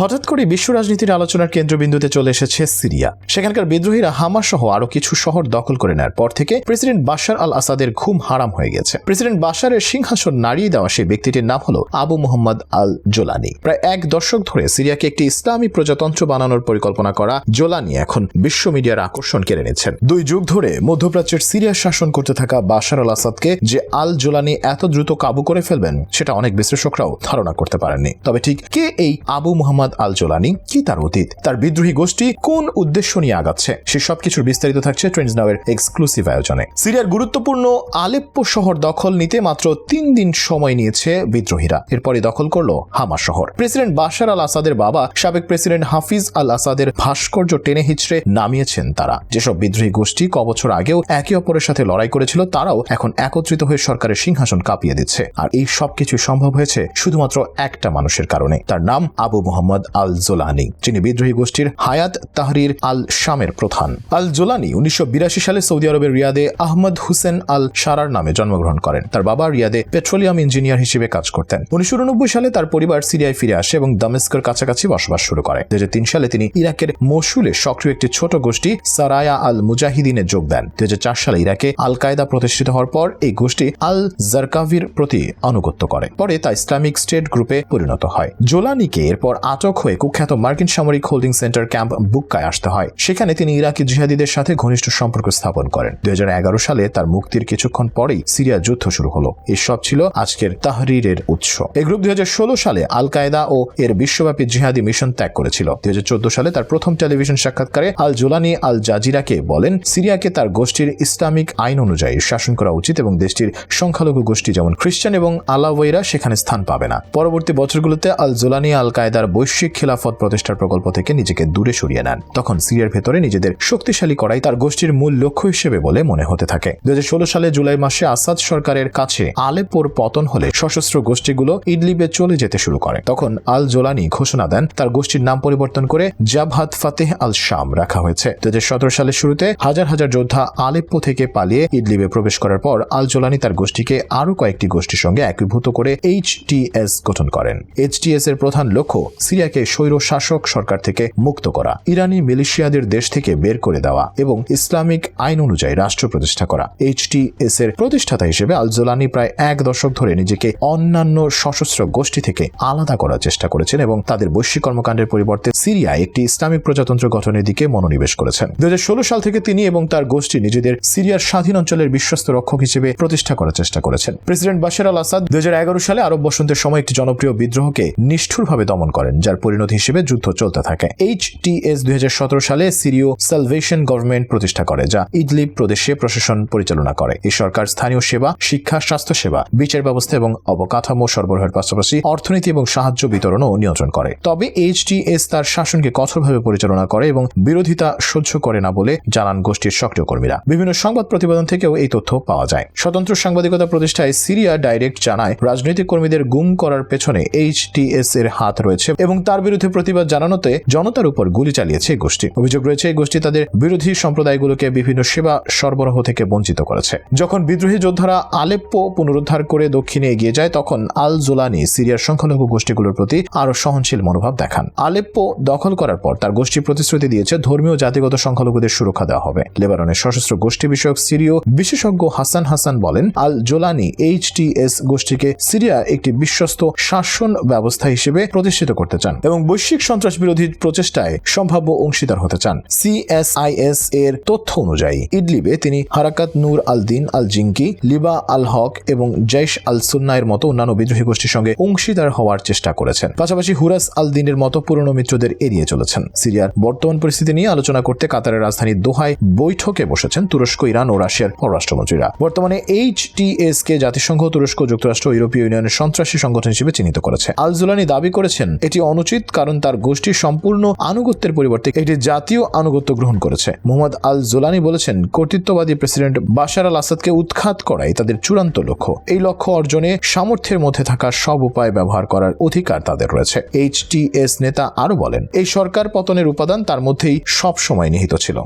হঠাৎ করে বিশ্ব রাজনীতির আলোচনার কেন্দ্রবিন্দুতে চলে এসেছে সিরিয়া। সেখানকার বিদ্রোহীরা হামা সহ আরও কিছু শহর দখল করে নেওয়ার পর থেকে প্রেসিডেন্ট বাশার আল আসাদের ঘুম হারাম হয়ে গেছে। প্রেসিডেন্ট বাশারের সিংহাসন নাড়িয়ে দেওয়া সেই ব্যক্তিটির নাম হলো আবু মোহাম্মদ আল জোলানি প্রায় এক দশক ধরে সিরিয়াকে একটি ইসলামী প্রজাতন্ত্র বানানোর পরিকল্পনা করা জোলানি এখন বিশ্ব মিডিয়ার আকর্ষণ কেড়ে নিচ্ছেন। দুই যুগ ধরে মধ্যপ্রাচ্যের সিরিয়া শাসন করতে থাকা বাশার আল আসাদকে যে আল জোলানি এত দ্রুত কাবু করে ফেলবেন, সেটা অনেক বিশ্লেষকরাও ধারণা করতে পারেননি। তবে ঠিক কে এই আবু মোহাম্মদ আল জোলানি কি তার অতীত? তার বিদ্রোহী গোষ্ঠী কোন উদ্দেশ্য নিয়ে আগাচ্ছে? সে সবকিছুর বিস্তারিত থাকছে ট্রেন্ডস নাওয়ের এক্সক্লুসিভ আয়োজনে। সিরিয়ার গুরুত্বপূর্ণ আলেপ্পো শহর দখল নিতে মাত্র তিন দিন সময় নিয়েছে বিদ্রোহীরা। এরপরে দখল করল হামা শহর। প্রেসিডেন্ট বাশার আল আসাদের বাবা, সাবেক প্রেসিডেন্ট হাফিজ আল আসাদের ভাস্কর্য টেনে হিচড়ে নামিয়েছেন তারা। যেসব বিদ্রোহী গোষ্ঠী ক বছর আগেও একে অপরের সাথে লড়াই করেছিল, তারাও এখন একত্রিত হয়ে সরকারের সিংহাসন কাঁপিয়ে দিচ্ছে। আর এই সবকিছু সম্ভব হয়েছে শুধুমাত্র একটা মানুষের কারণে। তার নাম আবু মোহাম্মদ আল জোলানি যিনি বিদ্রোহী গোষ্ঠীর হায়াত তাহরির আল শামের প্রধান। আল জোলানি উনিশশো সালে সৌদি আরবের রিয়াদে আহমদ হুসেন আল সারার নামে জন্মগ্রহণ করেন। তার বাবা রিয়াদে পেট্রোলিয়াম ইঞ্জিনিয়ার হিসেবে কাজ করতেন। উনিশশো সালে তার পরিবার সিরিয়ায় ফিরে আসে এবং দামেস্কের কাছাকাছি বসবাস শুরু করে। দু সালে তিনি ইরাকের মসুলে সক্রিয় একটি ছোট গোষ্ঠী সারায়া আল মুজাহিদিনে যোগ দেন। দুই হাজার চার সালে ইরাকে আল কায়দা প্রতিষ্ঠিত হওয়ার পর এই গোষ্ঠী আল জারকাভির প্রতি আনুগত্য করে। পরে তা ইসলামিক স্টেট গ্রুপে পরিণত হয়। জোলানিকে এরপর আটক হয়ে কুখ্যাত মার্কিন সামরিক হোল্ডিং সেন্টার ক্যাম্প বুক্কায় আসতে হয়। সেখানে তিনি ইরাকি জিহাদিদের সাথে ঘনিষ্ঠ সম্পর্ক স্থাপন করেন। দুই সালে তার মুক্তির কিছুক্ষণ পরেই সিরিয়া যুদ্ধ শুরু হলো। এসব ছিল আজকের তাহরিরের উৎস। এই গ্রুপ দুই সালে আল কায়দা ও এর বিশ্বব্যাপী জিহাদি মিশন ত্যাগ করেছিল। দুই হাজার চোদ্দ সালে তার প্রথম টেলিভিশন সাক্ষাৎকারে আল জোলানি আল জাজিরাকে বলেন, সিরিয়াকে তার গোষ্ঠীর ইসলামিক আইন অনুযায়ী শাসন করা উচিত এবং দেশটির সংখ্যালঘু গোষ্ঠী যেমন খ্রিস্টান এবং আলাওয়েরা সেখানে স্থান পাবে না। পরবর্তী বছরগুলোতে আল জোলানি আল কায়দার বৈশ্বিক খিলাফত প্রতিষ্ঠার প্রকল্প থেকে নিজেকে দূরে সরিয়ে নেন। তখন সিরিয়ার ভেতরে নিজেদের শক্তিশালী করাই তার গোষ্ঠীর মূল লক্ষ্য হিসেবে বলে মনে হতে থাকে। দু হাজার ষোলো সালে জুলাই মাসে আসাদ সরকারের কাছে আলেপোর পতন হলে সশস্ত্র গোষ্ঠীগুলো ইডলিবে চলে যেতে শুরু করে। তখন আল জোলানি ঘোষণা দেন, তার গোষ্ঠীর নাম পরিবর্তন করে জাবহাত ফাতেহ আল শাম রাখা হয়েছে। দু সালের শুরুতে হাজার হাজার যোদ্ধা আলেপ্পো থেকে পালিয়ে ইডলিবে প্রবেশ করার পর আল জোলানি তার গোষ্ঠীকে আরও কয়েকটি গোষ্ঠীর সঙ্গে একীভূত করে এইচটিএস গঠন করেন। এইচটিএস এর প্রধান লক্ষ্য সিরিয়াকে স্বৈর শাসক সরকার থেকে মুক্ত করা, ইরানি মিলিশিয়াদের দেশ থেকে বের করে দেওয়া এবং ইসলামিক আইন অনুযায়ী রাষ্ট্র প্রতিষ্ঠা করা। এইচটিএস এর প্রতিষ্ঠাতা হিসেবে আল জোলানি প্রায় এক দশক ধরে নিজেকে অন্যান্য সশস্ত্র গোষ্ঠী থেকে আলাদা করার চেষ্টা করেছেন এবং তাদের বৈশ্বিক কর্মকাণ্ডের পরিবর্তে সিরিয়ায় একটি ইসলামিক প্রজাতন্ত্র গঠনের দিকে মনোনিবেশ করেছেন। দুই হাজার ষোলো সাল থেকে তিনি এবং তার গোষ্ঠী নিজেদের সিরিয়ার স্বাধীন অঞ্চলের বিশ্বস্ত রক্ষক হিসেবে প্রতিষ্ঠা করার চেষ্টা করেছেন। প্রেসিডেন্ট বাশার আল আসাদ দুই হাজার এগারো সালে আরব বসন্তের সময় একটি জনপ্রিয় বিদ্রোহকে নিষ্ঠুরভাবে দমন করেন, যার পরিণতি হিসেবে যুদ্ধ চলতে থাকে। দু হাজার সতেরো সালে সিরিয় সালভেশন গভর্নমেন্ট প্রতিষ্ঠা করে, যা ইদলিব প্রদেশে প্রশাসন পরিচালনা করে। এই সরকার স্থানীয় সেবা, শিক্ষা, স্বাস্থ্য সেবা, বিচার ব্যবস্থা এবং অবকাঠামো সরবরাহের পাশাপাশি অর্থনীতি এবং সাহায্য বিতরণও নিয়ন্ত্রণ করে। তবে এইচটিএস তার শাসনকে কঠোরভাবে পরিচালনা করে এবং বিরোধিতা সহ্য করে না বলে জানান গোষ্ঠীর সক্রিয় কর্মীরা বিভিন্ন সংবাদ প্রতিবেদন থেকেও এই তথ্য পাওয়া যায়। স্বতন্ত্র সাংবাদিকতা প্রতিষ্ঠায় সিরিয়া ডাইরেক্ট জানায়, রাজনৈতিক কর্মীদের গুম করার পেছনে এইচটিএস এর হাত রয়েছে এবং তার বিরুদ্ধে প্রতিবাদ জানানোতে জনতার উপর গুলি চালিয়েছে এই গোষ্ঠী। অভিযোগ রয়েছে, এই গোষ্ঠী তাদের বিরোধী সম্প্রদায়গুলোকে বিভিন্ন সেবা সরবরাহ থেকে বঞ্চিত করেছে। যখন বিদ্রোহী যোদ্ধারা আলেপ্পো পুনরুদ্ধার করে দক্ষিণে এগিয়ে যায়, তখন আল জোলানি সিরিয়ার সংখ্যালঘু গোষ্ঠীগুলোর প্রতি আরও সহনশীল মনোভাব দেখান। আলেপ্পো দখল করার পর তার গোষ্ঠী প্রতিশ্রুতি দিয়েছে, ধর্মীয় জাতিগত সংখ্যালঘুদের সুরক্ষা দেওয়া হবে। লেবাননের সশস্ত্র গোষ্ঠী বিষয়ক সিরীয় বিশেষজ্ঞ হাসান হাসান বলেন আল জোলানি এইচটিএস গোষ্ঠীকে সিরিয়া একটি বিশ্বস্ত শাসন ব্যবস্থা হিসেবে প্রতিষ্ঠিত করতে চান এবং বৈশ্বিক সন্ত্রাস বিরোধী প্রচেষ্টায় সম্ভাব্য অংশীদার হতে চান। সিএসআইএস এর তথ্য অনুযায়ী ইডলিবে তিনি হারাকাত নূর আল দিন আল জিঙ্কি লিবা আল হক এবং জৈশ আল সুন্নায়ের মতো অন্যান্য বিদ্রোহী গোষ্ঠীর সঙ্গে অংশীদার হওয়ার চেষ্টা করেছেন। পাশাপাশি হুরাস আল দিনের মতো পুরনো মিত্রদের এড়িয়ে চলেছেন। সিরিয়ার বর্তমান পরিস্থিতি নিয়ে আলোচনা করতে কাতারের রাজধানী দোহায় বৈঠকে বসেছেন তুরস্ক, ইরান ও রাশিয়ার পররাষ্ট্রমন্ত্রীরা। বর্তমানে এইচটিএস কে জাতিসংঘ, তুরস্ক যুক্তরাষ্ট্র ইউরোপীয় ইউনিয়নের সন্ত্রাসী সংগঠন হিসেবে চিহ্নিত করেছে। আল জুলানি দাবি করেছেন, এটি অনুচিত কারণ তার গোষ্ঠী সম্পূর্ণ আনুগত্যের পরিবর্তে একটি জাতীয় আনুগত্য গ্রহণ করেছে। মোহাম্মদ আল জোলানি বলেছেন, কর্তৃত্ববাদী প্রেসিডেন্ট বাশার আল আসাদকে উৎখাত করাই তাদের চূড়ান্ত লক্ষ্য। এই লক্ষ্য অর্জনে সামর্থ্যের মধ্যে থাকা সব উপায় ব্যবহার করার অধিকার তাদের রয়েছে। এইচ নেতা আরও বলেন, এই সরকার পতনের উপাদান তার মধ্যেই সবসময় নিহিত ছিল।